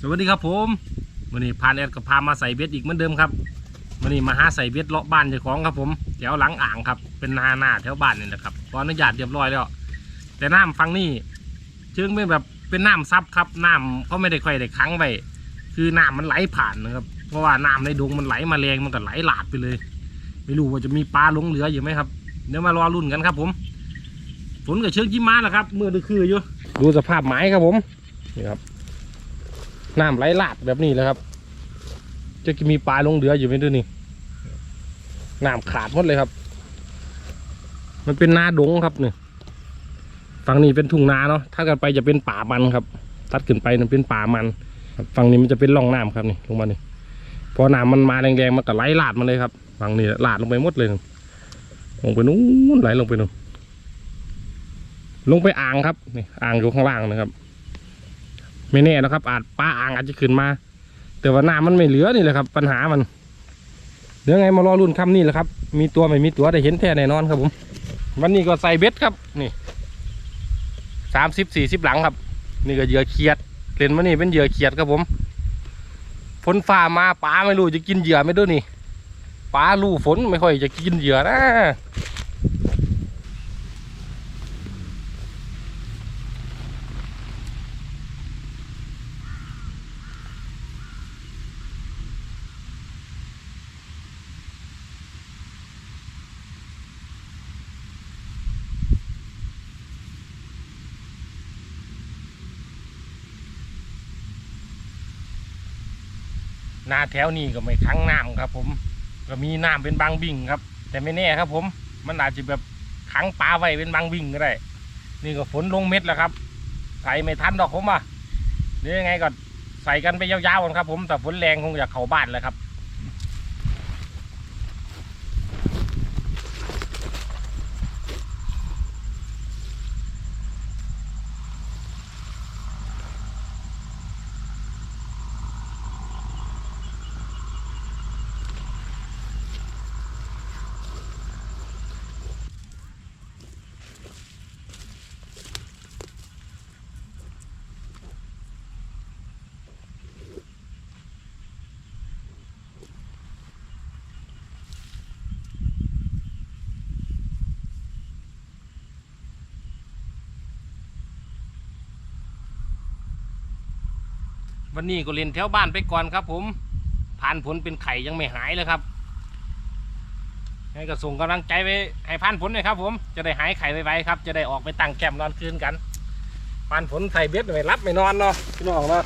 สวัสดีครับผมวันนี้พานแอดก็พามาใส่เบ็ดอีกเหมือนเดิมครับวันนี้มาหาใส่เบ็ดเลาะบ้านเจ้าของครับผมแถวหลังอ่างครับเป็นนาหน้าแถวบ้านนี่แหละครับขออนุญาตเรียบร้อยแล้ว แต่น้ำฟังนี่เชิงเป็นแบบเป็นน้ำซับครับน้ำเขาไม่ได้ค่อยได้ค้างไว้คือน้ำมันไหลผ่านนะครับ เพราะว่าน้ำในดงมันไหลมาแรงมันก็ไหลหลากไปเลย ไม่รู้ว่าจะมีปลาหลงเหลืออยู่ไหมครับเดี๋ยวมารอรุ่นกันครับผมฝนกับเชิงจิ้มมาแล้วครับเมื่อดือคืออยู่ดูสภาพไม้ครับผมนี่ครับ น้ำไหลลากแบบนี้แหละครับ จะมีปลาลงเหลืออยู่ไหมดูนี่น้ำขาดหมดเลยครับ มันเป็นนาดงครับเนี่ยฝั่งนี้เป็นทุ่งนาเนาะถ้ากันไปจะเป็นป่ามันครับ ตัดขึ้นไปมันเป็นป่ามันฝั่งนี้มันจะเป็นร่องน้ำครับนี่ลงมานี่พอน้ำมันมาแรงๆมันก็ไหลลาดมาเลยครับฝั่งนี้ลาดลงไปหมดเลยลงไปนู้นไหลลงไปนู้นลงไปอ่างครับนี่อ่างอยู่ข้างล่างนะครับ ไม่แน่นะครับ อาจปลาอ่างอาจจะขึ้นมา แต่ว่าน้ำมันไม่เหลือนี่แหละครับ ปัญหามันเดี๋ยวไงมารอรุ่นคำนี่แหละครับ มีตัวไม่มีตัวได้เห็นแท้แน่นอนครับผมวันนี้ก็ใส่เบ็ดครับนี่สามสิบสี่สิบหลังครับ นี่ก็เหยื่อเขียดเล่นมานี่เป็นเหยื่อเขียดครับผมฝนฟ้ามาปลาไม่รู้จะกินเหยื่อไม่ด้วยนี่ปลาลู่ฝนไม่ค่อยจะกินเหยื่อนะ นาแถวนี้ก็ไม่ค้างน้ำครับ ผม ก็มีน้ำเป็นบางบิ่งครับ แต่ไม่แน่ครับ ผม มันอาจจะแบบขังปลาไว้เป็นบางบิ่งก็ได้ นี่ก็ฝนลงเม็ดแล้วครับใส่ไม่ทันดอกผมอะนี่ยังไงก็ใส่กันไปยาวๆกันครับ ผมแต่ฝนแรงคงอยากเข่าบ้านแล้วครับ วันนี้ก็เล่นแถวบ้านไปก่อนครับ ผม ผ่านผลเป็นไข่ยังไม่หายเลยครับ ให้ก็ส่งกำลังใจไปให้ผ่านผลหน่อยครับ ผม จะได้หายไข่ไวๆครับ จะได้ออกไปตั้งแคมป์นอนคืนกันผ่านผลใส่เบ็ดไม่รับไม่นอนเนาะพี่น้องเนาะ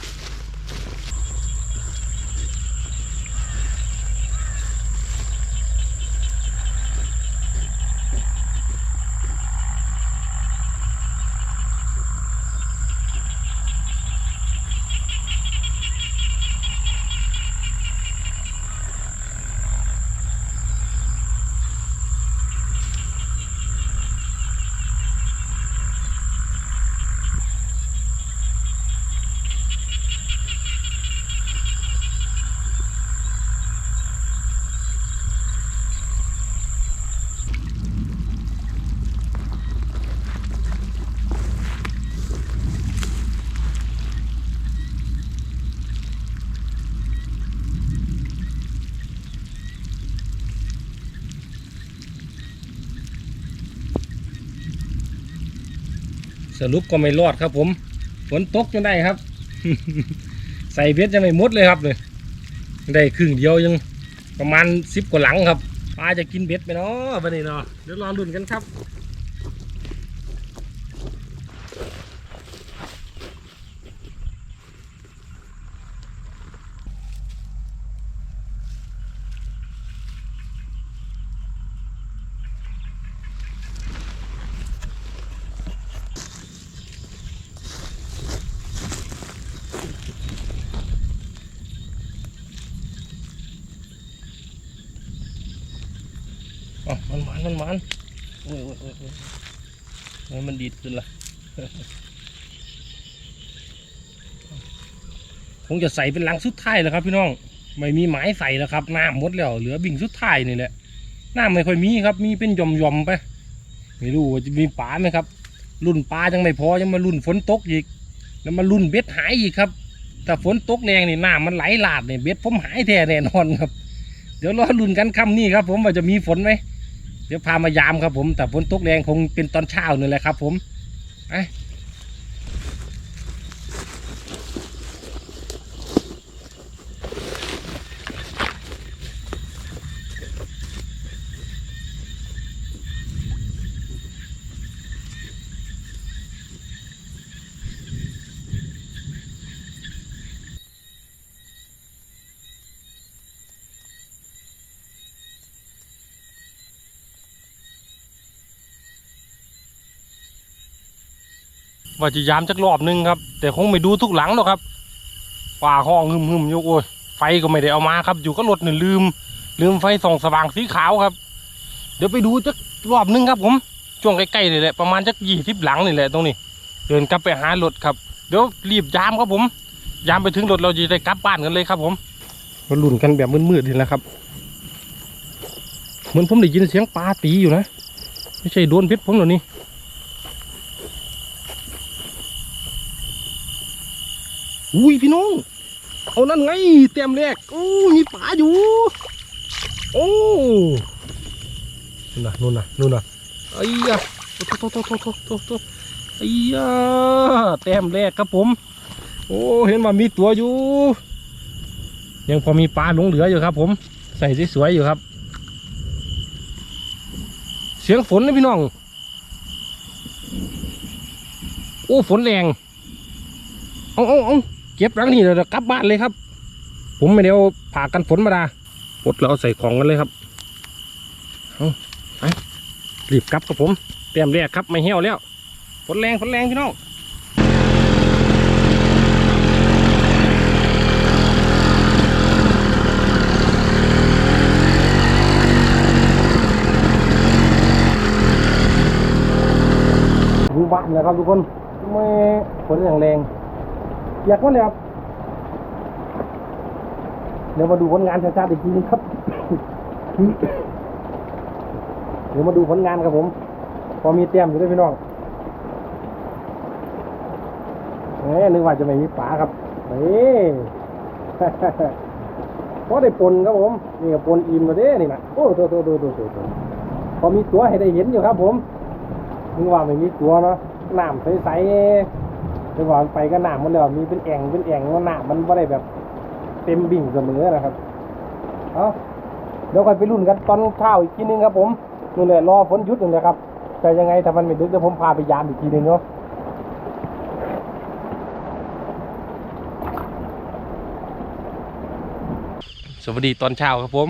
สรุปก็ไม่รอดครับ ผมฝนตกจนได้ครับ ใส่เบ็ดยังไม่มดเลยครับเลยได้ครึ่งเดียวยังประมาณสิบกว่าหลังครับปลาจะกินเบ็ดไปเนาะวันนี้เนาะเดี๋ยวรอลุ้นกันครับ มันมันมันมันโอ้ยโอ้ยโอ้ยโอ้ยโอ้ยมันดีดขึ้นละคงจะใส่เป็นลังสุดท้ายแล้วครับ พี่น้อง ไม่มีหมายใส่แล้วครับน้ำหมดแล้วเหลือบิ่งสุดท้ายนี่แหละน้ำไม่ค่อยมีครับ มีเป็นหย่อมๆไป ไม่รู้ว่าจะมีปลาไหมครับ รุ่นปลายังไม่พอยังมารุ่นฝนตกอีก แล้วมารุ่นเบ็ดหายอีกครับถ้าฝนตกแรงนี่น้ำมันไหลหลาดเนี่ยเบ็ดผมหายแท้แน่นอนครับ เดี๋ยวรอลุ้นกันค่ำนี้ครับ ผมว่าจะมีฝนไหมเดี๋ยวพามายามครับผม แต่ฝนตกแรงคงเป็นตอนเช้านี่แหละครับ ผมไป ว่าจะยามจักรอบหนึงครับ แต่คงไม่ดูทุกหลังหรอกครับฝ่าห้องหึมหึมๆอยู่โอ้ยไฟก็ไม่ได้เอามาครับ อยู่ก็รถหนึ่งลืม ลืมไฟส่องสว่างสีขาวครับ เดี๋ยวไปดูจักรอบหนึงครับผมช่วงใกล้ๆเลยแหละประมาณจักยี่สิบหลังนี่แหละตรงนี้ เดินกลับไปหารถครับเดี๋ยวรีบยามครับผม ยามไปถึงรถเราจะได้กลับบ้านกันเลยครับผมมาลุ่นกันแบบมืดๆนี่แหละครับ เหมือนผมได้ยินเสียงปลาตีอยู่นะ ไม่ใช่โดนพิษผมหรอนี่ อุ้ยพี่น้อง เอานั่นไงเต็มแรกโอ้มีปลาอยู่ โอ้นู่นน่ะนู่นน่ะนู่นน่ะไอ้ยะโตโตโตโตโตโตโตไอ้ยะเต็มแรกครับผม โอ้เห็นว่ามีตัวอยู่ ยังพอมีปลาหลงเหลืออยู่ครับ ผม ใส่สวยๆอยู่ครับ เสียงฝนนะพี่น้อง โอ้ฝนแรงเอาเอาเอา เก็บหลังนี่เดี๋ยวกลับบ้านเลยครับ ผมไม่ได้เอาผ่ากันฝนมาดาปดแล้วเอาใส่ของกันเลยครับเอาไปรีบกลับครับผมเตรียมแรกครับไม่เหี่ยวแล้วฝนแรงฝนแรงพี่น้องอยู่บ้านนะครับทุกคนไม่ฝนอย่างแรง อยากว่าเลยครับ เดี๋ยวมาดูผลงานชัดๆอีกทีนึงครับ เดี๋ยวมาดูผลงานครับผม พอมีเตรียมอยู่ด้วยพี่น้องเอ้ยนึกว่าจะไม่มีป๋าครับเฮ้ยเพอได้ปนครับผมนี่ปนอิ่มมาเด้นี่นะโอ้โตโตโตโตโตโตพอมีตัวให้ได้เห็นอยู่ครับผมนึกว่าไม่มีตัวเนาะน้ำใสๆ นึกว่ามันไปก็น้ำมันแล้วมีเป็นแอ่งเป็นแอ่งว่าน้ำมันไม่ได้แบบเต็มบิ่งเสมอนะครับเอาเดี๋ยวกันไปรุ่นกันตอนเช้าอีกทีนึงครับผมนู่นเลยรอฝนหยุดนึ่งนะครับ แต่ยังไงถ้ามันไม่ดึกเดี๋ยวผมพาไปยามอีกทีนึงเนาะสวัสดีตอนเช้าครับผม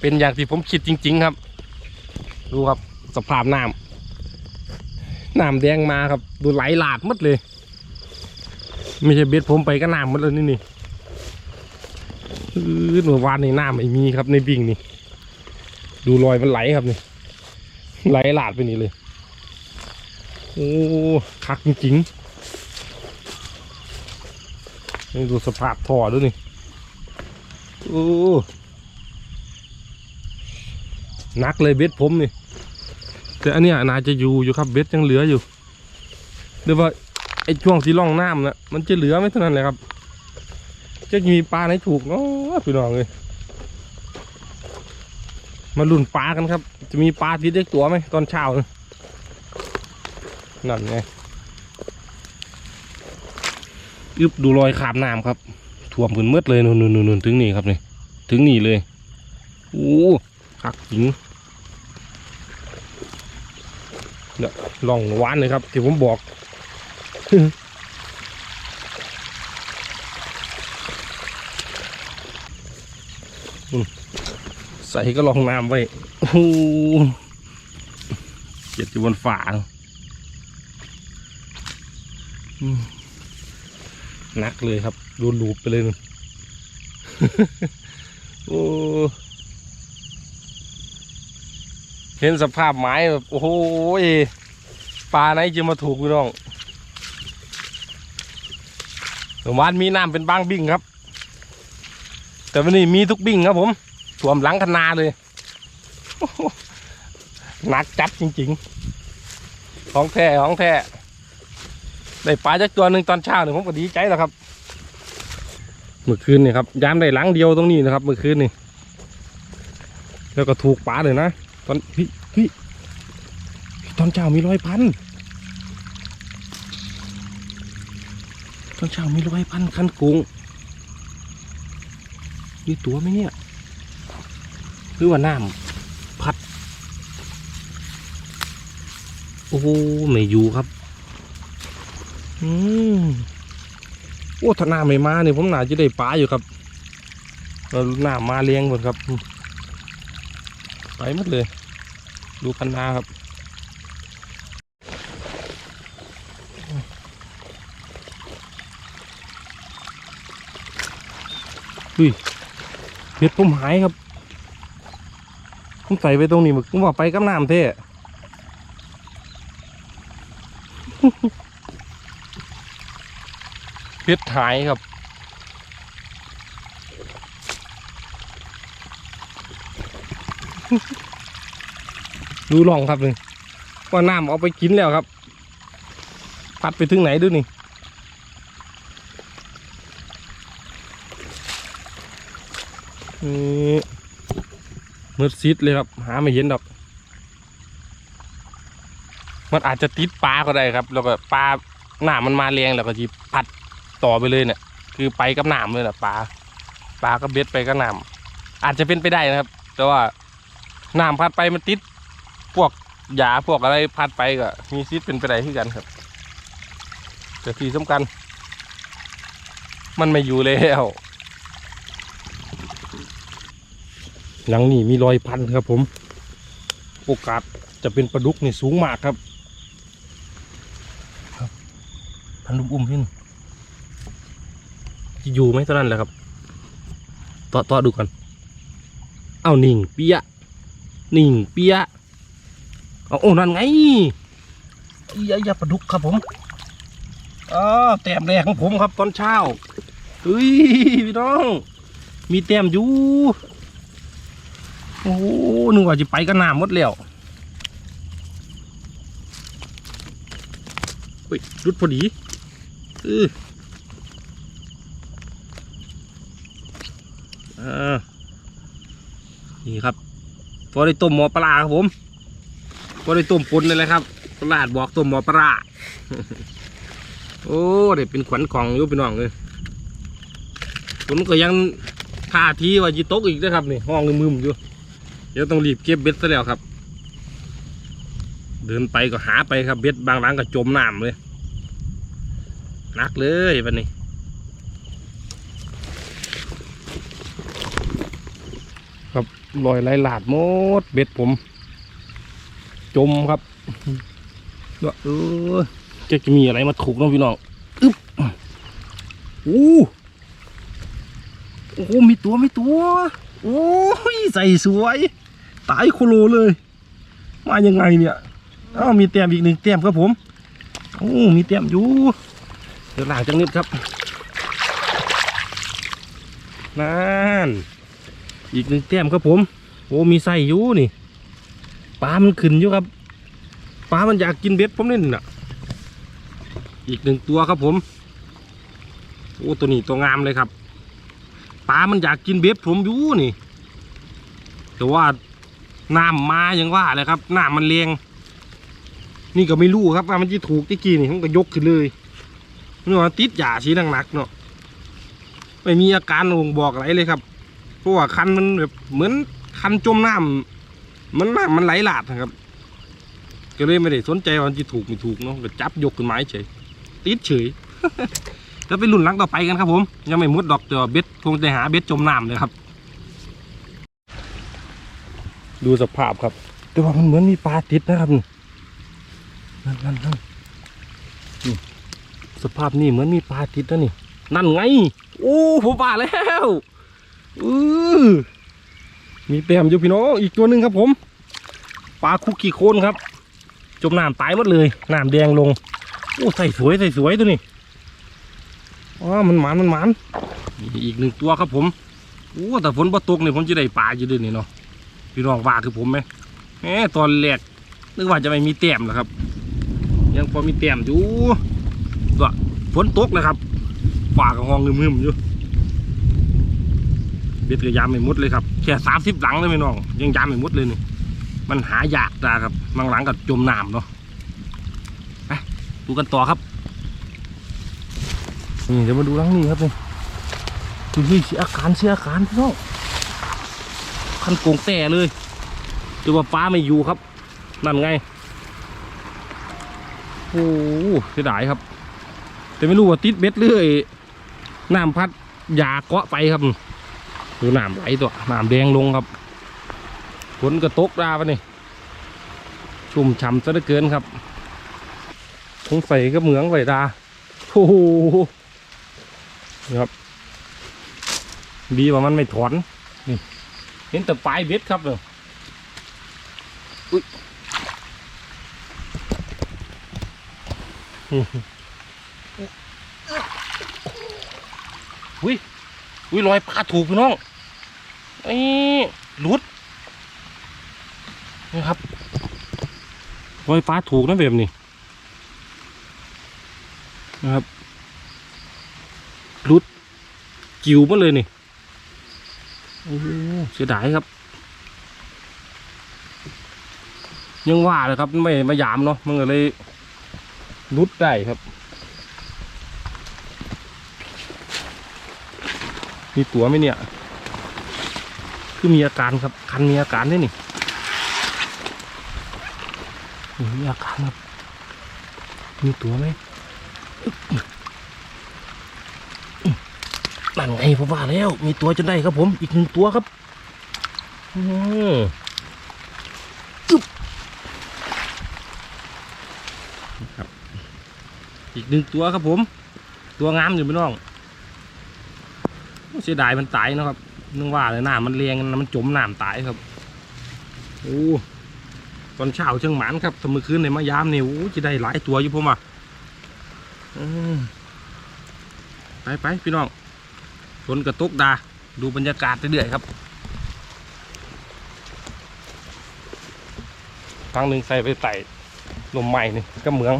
เป็นอย่างที่ผมคิดจริง ๆ ครับ ดูครับสภาพน้ำ น้ำแดงมาครับ ดูไหลหลาดหมดเลย ไม่ใช่เบ็ดผมไปก็น้ำหมดเลยนี่นี่อื้อเมื่อวานในน้ำไม่มีครับในบิ่งนี่ ดูรอยมันไหลครับนี่ ไหลหลาดไปนี่เลย โอ้คักจริงๆนี่ดูสภาพท่อด้วยนี่ โอ้นักเลยเบ็ดผมนี่ แต่อันเนี้ยน่าจะอยู่อยู่ครับเบ็ดยังเหลืออยู่เดี๋ยวว่าไอช่วงที่ล่องน้ำนะมันจะเหลือไหมเท่านั้นแหละครับ จะมีปลาไหนถูกเนาะพี่น้องเลยมาลุ่นปลากันครับ จะมีปลาที่ได้ตัวไหมตอนเช้านะนั่นไงอึบดูรอยขามน้ำครับท่วมพื้นมืดเลยนู่นนู่นนู่นถึงนี่ครับนี่ถึงนี่เลยโอ้คักจริง ลองหวานเลยครับ ที่ผมบอกใส่ก็ลองน้ำไว้โอ้เจ็ดอยู่บนฝาหนักเลยครับดนลูบไปเลย โอ้เห็นสภาพไม้แบบ โอ้โหปลาไหนจะมาถูกพี่น้องเมื่อวานมีน้ำเป็นบางบิ่งครับ แต่วันนี้มีทุกบิ่งครับผมถ่วมหลังคนาเลยหนักจัดจริงๆ ของแท้ของแท้ได้ปลาจากตัวหนึ่งตอนเช้าเนี่ยผมก็ดีใจแล้วครับ เมื่อคืนนี่ครับยามได้หลังเดียวตรงนี้นะครับ เมื่อคืนนี่แล้วก็ถูกป๋าเลยนะ ตอนพี่พี่ตอนเช้ามีร้อยพันตอนเช้ามีร้อยพันคันกุ้งมีตัวไหมเนี่ยหรือว่าน้ำพัด โอ้ไม่อยู่ครับ อืมโอ้ถ้าน้าไม่มาเนี่ยผมน่าจะได้ปลาอยู่ครับเราหน้ามาเลี้ยงหมดครับ ไปหมดเลย ดูคันนาครับอุ้ยเห็ดผมหายครับผมใส่ไปตรงนี้มึงผมว่าไปกับน้ำเท่เพชรหายครับ ดูลองครับเลยว่าน้ำเอาไปกินแล้วครับพัดไปถึงไหนดูนี่นี่มืดซิดเลยครับ หาไม่เห็นดอก มันอาจจะติดปลาก็ได้ครับ แล้วก็ปลาหนามมันมาแรงแล้วก็จีพัดต่อไปเลยเนี่ยคือไปกับหนามเลยนะปลาปลาก็เบ็ดไปกับหนามอาจจะเป็นไปได้นะครับ แต่ว่าหนามพัดไปมันติด พวกหยาพวกอะไรพัดไปก็มีซิดเป็นไปได้ที่กันครับแต่ที่สำคัญ มันไม่อยู่แล้วหลังนี้มีรอยพันครับผม โอกาสจะเป็นปลาดุกนี่สูงมากครับครับพันดุกอุ้มขึ้นจะอยู่ไหมตอนนั้นแหละครับต่อต่อดูก่อน เอานิ่งเปียะนิ่งเปีย เอาโอ้นั่นไงยายาปลาดุกครับผมอ๋อแต้มแรกของผมครับตอนเช้าเฮ้ยพี่น้อง มีแต้มอยู่โอ้หนึกว่าจะไปกันน้ำหมดแล้วเฮ้ยรุดพอดีเอออ่านี่ครับพอได้ต้มหมอปลาครับผม พอได้ต้มปนเลยแหละครับตลาดบอกต้มหมอปลาโอ้เด็เป็นขวัญของยุพี่น้องเลยผมก็ยังท่าทีว่าจะตกอีกนะครับนี่ห้องมึมอยู่ เดี๋ยวต้องรีบเก็บเบ็ดซะแล้วครับ เดินไปก็หาไปครับเบ็ดบางร้านก็จมน้ำเลยนักเลยวันนี้ครับลอยไหลหลาดหมดเบ็ดผม จมครับเออจะมีอะไรมาถูกน้องพี่น้องอึ๊บอู้โอ้โหมีตัวมีตัว โอ้ยใส่สวย ตายโคโลเลย มายังไงเนี่ยอ้าวมีแต้มอีกหนึ่งแต้มครับผมโอ้มีแต้มอยู่ เดี๋ยวหลังจังนิดครับนั่นอีกหนึ่งแต้มครับผม โอ้มีไส้อยู่นี่ ปลามันขึ้นอยู่ครับปลามันอยากกินเบ็ดผมนี่น่ะ อีกหนึ่งตัวครับผมโอ้ตัวนี้ตัวงามเลยครับปลามันอยากกินเบ็ดผมอยู่นี่ แต่ว่าน้ำมาอย่างว่าเลยครับน้ำมันเลียงนี่ก็ไม่รู้ครับว่ามันจะถูกที่กี่นี่ผมก็ยกขึ้นเลยนี่ว่าติดหยาชี้หนักๆเนาะไม่มีอาการบ่งบอกอะไรเลยครับเพราะว่าคันมันแบบเหมือนคันจมน้ำ มันน้ำมันไหลหลาดนะครับ ก็เลยไม่ได้สนใจว่ามันจะถูกไม่ถูกเนาะก็จับยกขึ้นมาเฉยติดเฉยแล้วไปรุ่นลังต่อไปกันครับผม ยังไม่มุดดอกแต่ว่าเบ็ดคงจะหาเบ็ดจมน้ำเลยครับ ดูสภาพครับ แต่ว่ามันเหมือนมีปลาติดนะครับนี่นั่นนั่นนั่นนี่สภาพนี่เหมือนมีปลาติดนะนี่ นั่นไง โอ้ผมปลาแล้วอือ มีแต้มอยู่พี่น้องอีกตัวหนึ่งครับผมปลาคุกกี้โคนครับ จมน้ำตายหมดเลยน้ำแดงลงโอ้ใส่สวยใส่สวยตัวนี้อ๋อมันหมานมันหมานอีกหนึ่งตัวครับผมโอ้แต่ฝนบ่ตกเนี่ยผมจะได้ปลาอยู่ด้วยนี่เนาะพี่น้องว่าคือผมไหมแหมตอนแรกนึกว่าจะไม่มีแต้มนะครับ ยังพอมีแต้มอยู่ตัวฝนตกนะครับฝ่ากับห้องงึมๆอยู่ เบ็ดก็ยามไม่หมดเลยครับแค่สามสิบหลังเลยพี่น้องยังยามไม่หมดเลยนี่มันหายากจ้าครับบางหลังก็จมน้ำเนาะไปดูกันต่อครับนี่เดี๋ยวมาดูหลังนี้ครับนี่ดูสิเสียอาการเสียอาการพี่น้องคันโกงแต่เลยจะว่าป้าไม่อยู่ครับ นั่นไงโอ้เสียดายครับ แต่ไม่รู้ว่าติดเบ็ดเรื่อยน้ำพัดยาเกาะไปครับ ดูน้ำไหลตัวน้ำแดงลงครับฝนก็ตกดาปนี่ชุ่มฉ่ำซะเหลือเกินครับสงใสัยก็เหมืองไหลดาโอ้โหนะครับ ดีว่ามันไม่ถอนนี่เห็นแต่ปลายเบ็ดครับเนี่ยอุ้ยอุ้ยอุ้ยรอยปลาถูกพี่น้อง ไอ้หลุดนี่ครับรอยปลาถูกนะแบบนี้นะครับหลุดจิ๋วมาเลยนี่โอ้เสียดายครับ ยังว่าเลยครับไม่มายามเนาะมันก็เลยหลุดได้ครับมีตัวไหมเนี่ย คือมีอาการครับ คันมีอาการด้วยนี่นี่มีอาการครับ มีตัวไหมนั่นไงผมว่าแล้ว มีตัวจนได้ครับผม อีกหนึ่งตัวครับอืมครับ อีกหนึ่งตัวครับผม ตัวงามอยู่พี่น้องเสียดายมันตายนะครับ นึกว่าเลยหน้ามันเรียงมันจมน้ำตายครับโอ้ตอนเช้าเชิงหมันครับถ้ามือคืนในมายามนี่โอ้จะได้หลายตัวอยู่ผมอะอืมไปไปพี่น้องฝนกระตกดา ดูบรรยากาศเรื่อยๆครับทางหนึ่งใส่ไปใส่ลมใหม่นี่ก็เหมือง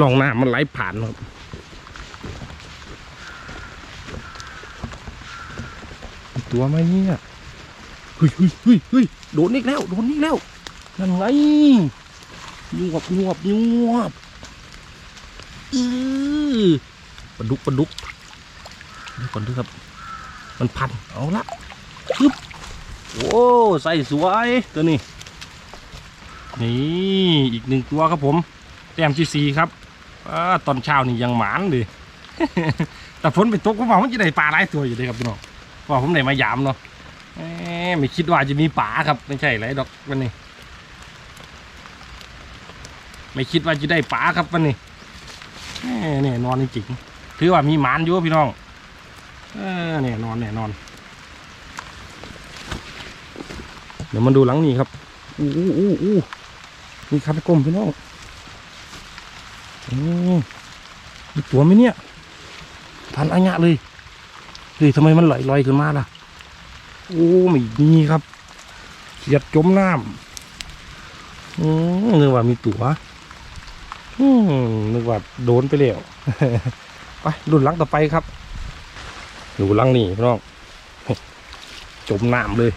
ลองหน้ำมันไหลผ่านครับ ตัวไหมเนี่ยเฮ้ยเฮ้ยเฮ้ยเฮ้ยโดนอีกแล้วโดนอีกแล้วนั่นไงยวบยวบยวบอือปลาดุกปลาดุกเดี๋ยวก่อนด้วยครับ มันพันเอาละปึ๊บโอ้ใส่สวยตัวนี้ นี่อีกหนึ่งตัวครับผม แต้มที่สี่ครับอาตอนเช้านี่ยังหมานเลยแต่ฝนไปตกผมว่ามันจะได้ปลาหลายตัวอยู่เลยครับพี่น้องเพราะ ว่าผมได้มายามเนาะไม่คิดว่าจะมีป่าครับ ไม่ใช่ไรดอกวันนี้ ไม่คิดว่าจะได้ป่าครับวันนี้เนี่ยนอนจริงถือว่ามีหมานอยู่พี่น้องเออเนี่ยนอนเนี่ยนอน เดี๋ยวมาดูหลังนี้ครับอู้อู้อู้อู้มีคันกลมพี่น้องอืมตัวไหมเนี่ยพันอัญญะเลย เฮ้ยทำไมมันลอยลอยขึ้นมาล่ะ โอ้ไม่มีครับเสียดจมน้ำอืมนึกว่ามีตัวอืมนึกว่าโดนไปแล้วไปรุ่นลังต่อไปครับดูหลังนี่พี่น้องจมน้ำเลย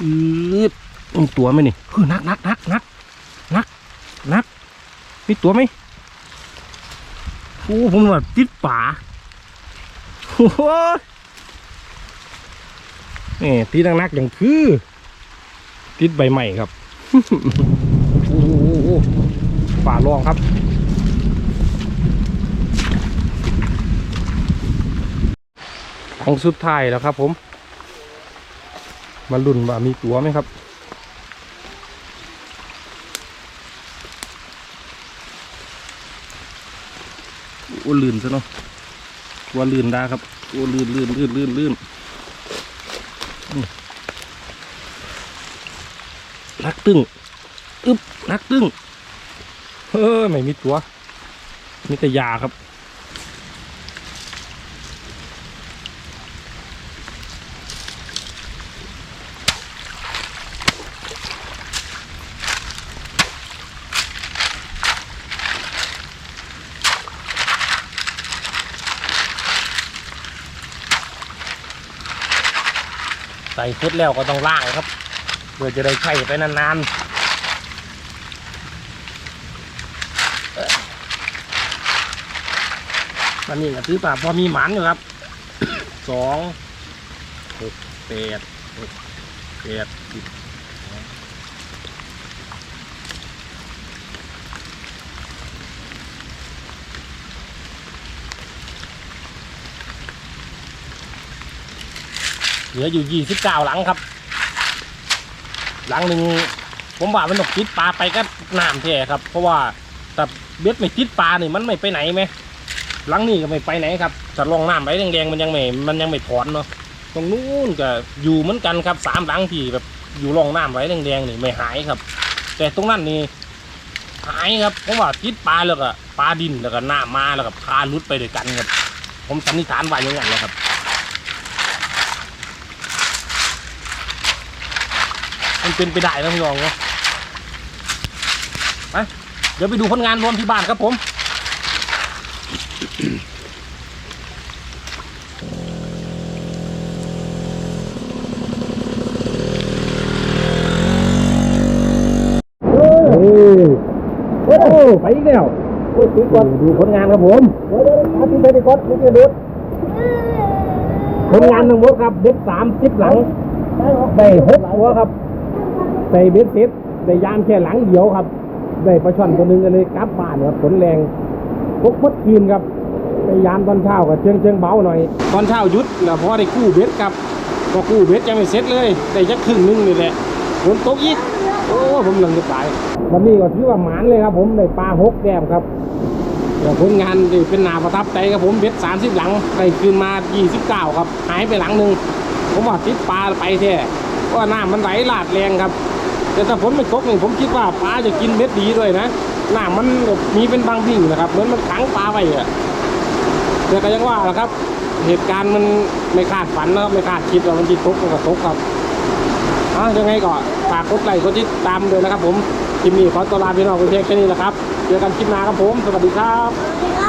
อืดมีตัวไหมนี่คือนักนักนักนักนักนักมีตัวไหมโอ้ผมว่าติดป่าโอ้ นี่ตีนักนักๆอย่างคือ ติดใบใหม่ครับโอ้โหป่าลองครับของสุดท้ายแล้วครับ ผม มาลุ่นว่ามีตัวไหมครับโอ้ลื่นซะเนาะว่าลื่นได้ครับโอ้ลื่นลื่นลื่นลื่นลื่น นักตึ้งอึ๊บนักตึ้งเฮ้ยไม่มีตัวมีแต่ยาครับใส่เสร็จแล้วก็ต้องล่างครับ พื่อจะได้ใช้ไปนานๆวันนี้ก็ถือป่าพอมีหมันอยู่ครับ สองหกแปดหกแปดสิบเหลืออยู่ยี่สิบเก้าหลังครับ หลังหนึ่งผมว่ามันต้องติดปลาไปก็น้ำแท้ครับ เพราะว่าแต่เบ็ดไม่ติดปลานี่มันไม่ไปไหนไหมหลังนี้ก็ไม่ไปไหนครับจะลองน้ำไว้แดงๆมันยังไม่มันยังไม่ถอนเนาะตรงนู้นก็อยู่เหมือนกันครับสามหลังที่แบบอยู่ร่องน้ำไว้แดงๆนี่ไม่หายครับ แต่ตรงนั้นนี่หายครับเพราะว่าติดปลาแล้วก็ปลาดินแล้วก็น้ำมาแล้วก็พาลุดไปด้วยกันครับผมสันนิษฐานว่าอย่างนั้นนะครับ มัน เป็นไปได้นะพี่น้องเนาะไปเดี๋ยวไปดูผลงานรวมที่บ้านครับผมโอ้โอ้ไปอีกแล้วดูก่อนดูผลงานครับผมเดี๋ยวเดี๋ยวอาทิตย์ไปดีก่อนนี่คือดูผลงานทั้งหมดครับเด็ดสามสิบหลังได้หกหัวครับ ใส่เบ็ดเสร็จได้ยามแค่หลังเดียวครับ ได้ปลาช่อนตัวหนึงก็เลยกลับบ้านครับฝนแรงพกพดคืนครับไปยามตอนเช้าก็เชิงเชิงเบาหน่อย ตอนเช้าหยุดแล้วพอได้กู้เบ็ดครับก็กู้เบ็ดยังไม่เสร็จเลยได้จักครึ่งหนึงนี่แหละฝนตกอีกโอ้ผมหลังจะตายวันนี้ก็ถือว่าหมานเลยครับ ผมได้ปลาหกแก้มครับแล้วผลงานนี่เป็นนาประทับใจครับผมเบ็ดสามสิบหลังได้คืนมายี่สิบเก้าครับหายไปหลังหนึ่งผมว่าติดปลาไปแท้เพราะว่าน้ำมันไหลหลาดแรงครับ แต่ถ้าฝนไม่ตกนี่ผมคิดว่าปลาจะกินเม็ดดีด้วยนะน้ำมันมีเป็นบางบิ่งนะครับเหมือนมันขังปลาไว้อะแต่ก็ยังว่าแหละครับ เหตุการณ์มันไม่คาดฝันนะครับไม่คาดคิดว่ามันจะตกมันก็ตกครับอะยังไงก็ฝากกดไลค์กดติดตามด้วยนะครับ ผมคลิปนี้ขอตัวลาพี่น้องไปเพียงแค่นี้แหละครับเจอกันคลิปหน้าครับผม สวัสดีครับ